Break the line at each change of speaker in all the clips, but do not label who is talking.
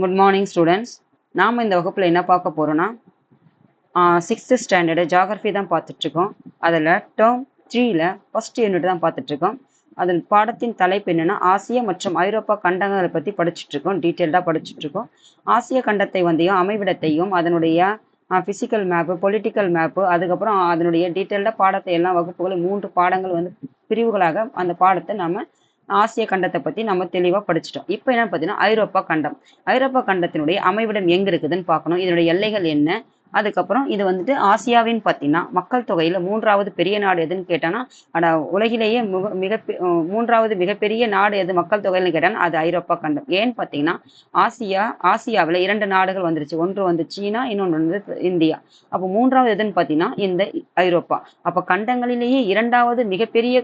Good morning students நாம் இந்த வகுப்பில் என்ன பார்க்க போகிறோன்னா சிக்ஸ்த்து ஸ்டாண்டர்டு ஜாகிரஃபி தான் பார்த்துட்ருக்கோம். அதில் டேர்ம் த்ரீயில் ஃபஸ்ட் யூனிட் தான் பார்த்துட்ருக்கோம். அதில் பாடத்தின் தலைப்பு என்னென்னா ஆசிய மற்றும் ஐரோப்பா கண்டங்களை பற்றி படிச்சுட்ருக்கோம். டீட்டெயில்டாக படிச்சுட்ருக்கோம். ஆசிய கண்டத்தை வந்தையும் அமைவிடத்தையும் அதனுடைய ஃபிசிக்கல் மேப்பு பொலிட்டிக்கல் மேப்பு அதுக்கப்புறம் அதனுடைய டீட்டெயில்டாக பாடத்தை எல்லாம் வகுப்புகளும் மூன்று பாடங்கள் வந்து பிரிவுகளாக அந்த பாடத்தை நம்ம ஆசிய கண்டத்தை பற்றி நம்ம தெளிவாக படிச்சிட்டோம். இப்போ என்னன்னு பார்த்தீங்கன்னா ஐரோப்பா கண்டம். ஐரோப்பா கண்டத்தினுடைய அமைவிடம் எங்கே இருக்குதுன்னு பார்க்கணும். இதனுடைய எல்லைகள் என்ன? அதுக்கப்புறம் இது வந்துட்டு ஆசியாவின் பார்த்தீங்கன்னா மக்கள் தொகையில் மூன்றாவது பெரிய நாடு எதுன்னு கேட்டோன்னா ஆனால் உலகிலேயே மிக மிக மூன்றாவது மிகப்பெரிய நாடு எது மக்கள் தொகையில்னு கேட்டானா அது ஐரோப்பா கண்டம். ஏன்னு பார்த்தீங்கன்னா ஆசியா ஆசியாவில் இரண்டு நாடுகள் வந்துருச்சு. ஒன்று வந்து சீனா இன்னொன்று வந்து இந்தியா. அப்போ மூன்றாவது எதுன்னு பார்த்தீங்கன்னா இந்த ஐரோப்பா. அப்போ கண்டங்களிலேயே இரண்டாவது மிகப்பெரிய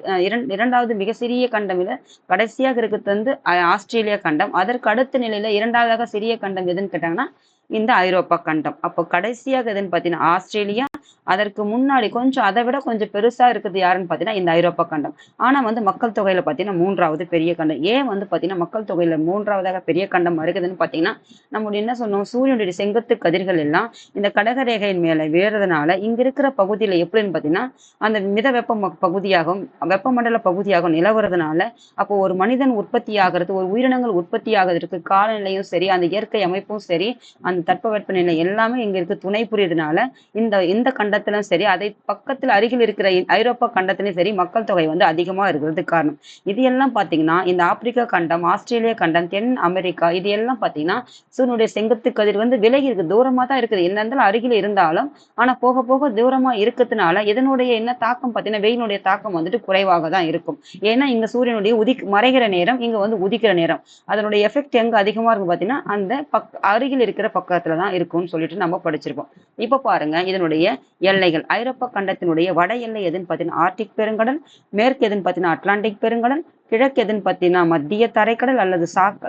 இரண்டாவது மிக சிறிய கண்டம் இல்லை கடைசியாக இருக்கிறது வந்து ஆஸ்திரேலியா கண்டம். அதற்கு அடுத்த நிலையில் இரண்டாவதாக சிறிய கண்டம் எதுன்னு கேட்டாங்கன்னா இந்த ஐரோப்பா கண்டம். அப்போ கடைசியாக எதுன்னு பார்த்தீங்கன்னா ஆஸ்திரேலியா அதற்கு முன்னாடி கொஞ்சம் அதை விட கொஞ்சம் பெருசாக இருக்குது யாருன்னு பார்த்தீங்கன்னா இந்த ஐரோப்பா கண்டம். ஆனால் வந்து மக்கள் தொகையில் பார்த்தீங்கன்னா மூன்றாவது பெரிய கண்டம். ஏன் வந்து பார்த்தீங்கன்னா மக்கள் தொகையில் மூன்றாவதாக பெரிய கண்டம் இருக்குதுன்னு பார்த்தீங்கன்னா நம்மளுடைய என்ன சொன்னோம்? சூரியனுடைய செங்குத்து கதிர்கள் எல்லாம் இந்த கடகரேகையின் மேலே வேறதுனால இங்கே இருக்கிற பகுதியில் எப்படின்னு பார்த்தீங்கன்னா அந்த மித வெப்ப பகுதியாகவும் வெப்பமண்டல பகுதியாகவும் நிலவுறதுனால அப்போ ஒரு மனிதன் உற்பத்தி ஆகிறது ஒரு உயிரினங்கள் உற்பத்தி ஆகிறதுக்கு காலநிலையும் சரி அந்த இயற்கை அமைப்பும் சரி அந்த தட்பவெப்ப நிலை எல்லாமே இங்கே இருக்கு. துணை புரியுதுனால இந்த இந்த கண்டத்திலும் சரி அதை பக்கத்தில் அருகில் இருக்கிற ஐரோப்பா கண்டத்திலும் சரி மக்கள் தொகை வந்து அதிகமாக இருக்கிறது காரணம். இது எல்லாம் பார்த்தீங்கன்னா இந்த ஆப்பிரிக்கா கண்டம் ஆஸ்திரேலியா கண்டம் தென் அமெரிக்கா இது எல்லாம் பார்த்தீங்கன்னா சூரியனுடைய செங்குத்து கதிர் வந்து விலகி இருக்குது தூரமாக தான் இருக்குது. என்ன இருந்தாலும் அருகில் இருந்தாலும் ஆனால் போக போக தூரமாக இருக்கிறதுனால இதனுடைய என்ன தாக்கம் பார்த்தீங்கன்னா வெயிலுடைய தாக்கம் வந்துட்டு குறைவாக தான் இருக்கும். ஏன்னா இங்கே சூரியனுடைய உதி மறைகிற நேரம் இங்கே வந்து உதிக்கிற நேரம். அதனுடைய எஃபெக்ட் எங்கே அதிகமாக இருக்கும் பார்த்தீங்கன்னா அந்த பக் அருகில் இருக்கிற பக்கத்தில் தான் இருக்கும்னு சொல்லிட்டு நம்ம படிச்சிருப்போம். இப்போ பாருங்க இதனுடைய எல்லைகள். ஐரோப்பா கண்டத்தினுடைய வட எல்லை எதுன்னு பார்த்தீங்கன்னா ஆர்டிக் பெருங்கடல் மேற்கு எதுன்னு பார்த்தீங்கன்னா அட்லாண்டிக் பெருங்கடல் கிழக்கு எதுன்னு பார்த்தீங்கன்னா மத்திய தரைக்கடல் அல்லது சாக்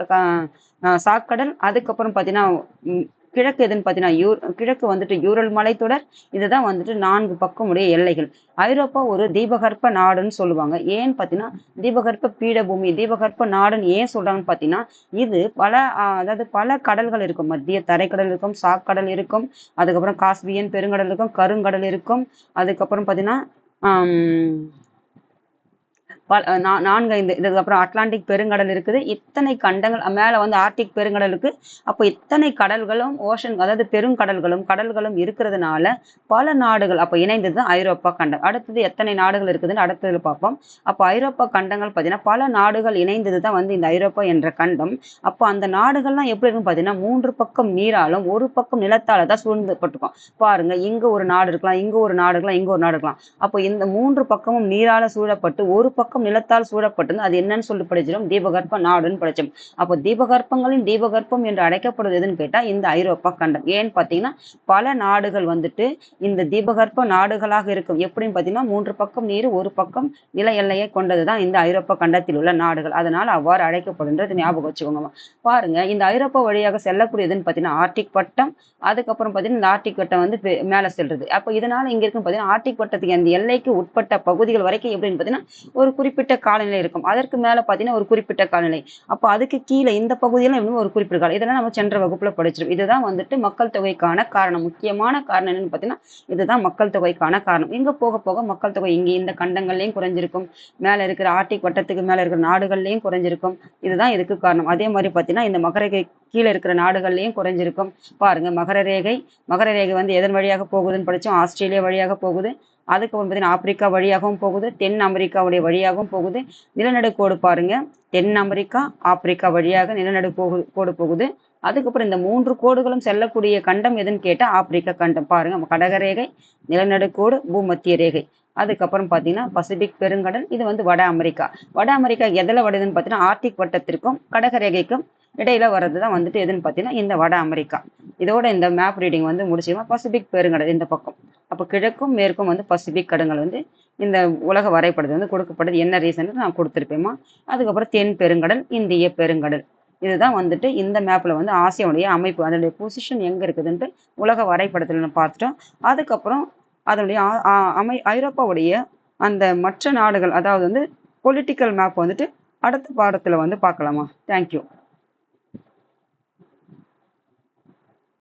சாக்கடல் அதுக்கப்புறம் பார்த்தீங்கன்னா கிழக்கு எதுன்னு பார்த்தீங்கன்னா யூ கிழக்கு வந்துட்டு யூரல் மலைத்தொடர் இதுதான் வந்துட்டு நான்கு பக்கம் உடைய எல்லைகள். ஐரோப்பா ஒரு தீபகற்ப நாடுன்னு சொல்லுவாங்க. ஏன்னு பார்த்தீங்கன்னா தீபகற்ப பீடபூமி தீபகற்ப நாடுன்னு ஏன் சொல்கிறாங்கன்னு பார்த்தீங்கன்னா இது பல அதாவது பல கடல்கள் இருக்கும். மத்திய தரைக்கடல் இருக்கும் சாக்கடல் இருக்கும். அதுக்கப்புறம் காஸ்பியன் பெருங்கடல் இருக்கும் கருங்கடல் இருக்கும். அதுக்கப்புறம் பார்த்தீங்கன்னா நான்கு ஐந்து இதுக்கப்புறம் அட்லாண்டிக் பெருங்கடல் இருக்குது. இத்தனை கண்டங்கள் மேலே வந்து ஆர்டிக் பெருங்கடல் இருக்கு. அப்போ இத்தனை கடல்களும் ஓஷன் அதாவது பெருங்கடல்களும் கடல்களும் இருக்கிறதுனால பல நாடுகள் அப்போ இணைந்தது தான் ஐரோப்பா கண்டம் அடுத்தது எத்தனை நாடுகள் இருக்குதுன்னு அடுத்தது பார்ப்போம். அப்போ ஐரோப்பா கண்டங்கள் பார்த்தீங்கன்னா பல நாடுகள் இணைந்தது தான் வந்து இந்த ஐரோப்பா என்ற கண்டம். அப்போ அந்த நாடுகள்லாம் எப்படி இருக்குன்னு பார்த்தீங்கன்னா மூன்று பக்கம் நீராலும் ஒரு பக்கம் நிலத்தால தான் சூழ்ந்துப்பட்டிருக்கும் பாருங்க இங்க ஒரு நாடு இருக்கலாம் இங்க ஒரு நாடு இருக்கலாம் இங்க ஒரு நாடு இருக்கலாம். அப்போ இந்த மூன்று பக்கமும் நீரால சூழப்பட்டு ஒரு பக்கம் பக்கம் நிலத்தால் சூழப்பட்டது. அது என்னன்னு சொல்லி படிச்சிடும். தீபகற்ப நாடுன்னு படிச்சோம் அப்போ தீபகற்பங்களின் தீபகற்பம் என்று அழைக்கப்படுவது எதுன்னு கேட்டா இந்த ஐரோப்பா கண்டம். ஏன்னு பாத்தீங்கன்னா பல நாடுகள் வந்துட்டு இந்த தீபகற்ப நாடுகளாக இருக்கும். எப்படின்னு பாத்தீங்கன்னா மூன்று பக்கம் நீர் ஒரு பக்கம் நில எல்லையை கொண்டதுதான் இந்த ஐரோப்பா கண்டத்தில் உள்ள நாடுகள். அதனால அவ்வாறு அழைக்கப்படுன்றது ஞாபகம் வச்சுக்கோங்க பாருங்க இந்த ஐரோப்பா வழியாக செல்லக்கூடியதுன்னு பாத்தீங்கன்னா ஆர்டிக் வட்டம் அதுக்கப்புறம் பாத்தீங்கன்னா இந்த ஆர்டிக் வட்டம் வந்து மேல செல்றது. அப்போ இதனால இங்க இருக்கும் பாத்தீங்கன்னா ஆர்டிக் வட்டத்துக்கு அந்த எல்லைக்கு உட்பட்ட பகுதிகள் வரைக்கும் எப்படின்னு பாத்தீங்கன்னா ஒரு குறிப்பிட்ட காலநிலை இருக்கும். அதற்கு மேல பாத்தீங்கன்னா ஒரு குறிப்பிட்ட காலநிலை. அப்போ அதுக்கு கீழே இந்த பகுதியில இன்னும் ஒரு குறிப்பிட்ட காலம் இதெல்லாம் நம்ம சென்ற வகுப்புல படிச்சிடும் இதுதான் வந்துட்டு மக்கள் தொகைக்கான காரணம். முக்கியமான காரணம் என்னன்னு பாத்தீங்கன்னா இதுதான் மக்கள் தொகைக்கான காரணம். இங்க போக போக மக்கள் தொகை இங்க இந்த கண்டங்கள்லயும் குறைஞ்சிருக்கும். மேல இருக்கிற ஆர்டிக் வட்டத்துக்கு மேல இருக்கிற நாடுகள்லயும் குறைஞ்சிருக்கும். இதுதான் இதுக்கு காரணம். அதே மாதிரி பாத்தீங்கன்னா இந்த மகரகை கீழே இருக்கிற நாடுகள்லயும் குறைஞ்சிருக்கும். பாருங்க மகர ரேகை மகர ரேகை வந்து எதன் வழியாக போகுதுன்னு படிச்சோம்? ஆஸ்திரேலியா வழியாக போகுது. அதுக்கப்புறம் பார்த்தீங்கன்னா ஆப்பிரிக்கா வழியாகவும் போகுது தென் அமெரிக்காவுடைய வழியாகவும் போகுது. நிலநடுக்கோடு பாருங்க. தென் அமெரிக்கா ஆப்பிரிக்கா வழியாக நிலநடு போகு கோடு போகுது. அதுக்கப்புறம் இந்த மூன்று கோடுகளும் செல்லக்கூடிய கண்டம் எதுன்னு கேட்டால் ஆப்பிரிக்கா கண்டம். பாருங்க கடகரேகை நிலநடுக்கோடு பூமத்திய ரேகை. அதுக்கப்புறம் பார்த்தீங்கன்னா பசிபிக் பெருங்கடல் இது வந்து வட அமெரிக்கா. வட அமெரிக்கா எதில் வருதுன்னு பார்த்தீங்கன்னா ஆர்டிக் வட்டத்திற்கும் கடகரேகைக்கும் இடையில வர்றது தான் வந்துட்டு எதுன்னு பார்த்தீங்கன்னா இந்த வட அமெரிக்கா. இதோட இந்த மேப் ரீடிங் வந்து முடிச்சுக்கலாம் பசிபிக் பெருங்கடல் இந்த பக்கம். அப்போ கிழக்கும் மேற்கும் வந்து பசிபிக் கடங்கள் வந்து இந்த உலக வரைபடத்தை வந்து கொடுக்கப்படுது என்ன ரீசன் நான் கொடுத்துருப்பேமா அதுக்கப்புறம் தென் பெருங்கடல் இந்திய பெருங்கடல். இதுதான் வந்துட்டு இந்த மேப்பில் வந்து ஆசியாவுடைய அமைப்பு அதனுடைய பொசிஷன் எங்கே இருக்குதுன்ட்டு உலக வரைபடத்தில் பார்த்துட்டோம். அதுக்கப்புறம் அதனுடைய அமை ஐரோப்பாவுடைய அந்த மற்ற நாடுகள் அதாவது வந்து பொலிட்டிக்கல் மேப் வந்துட்டு அடுத்த பாடத்தில் வந்து பார்க்கலாமா? தேங்க்யூ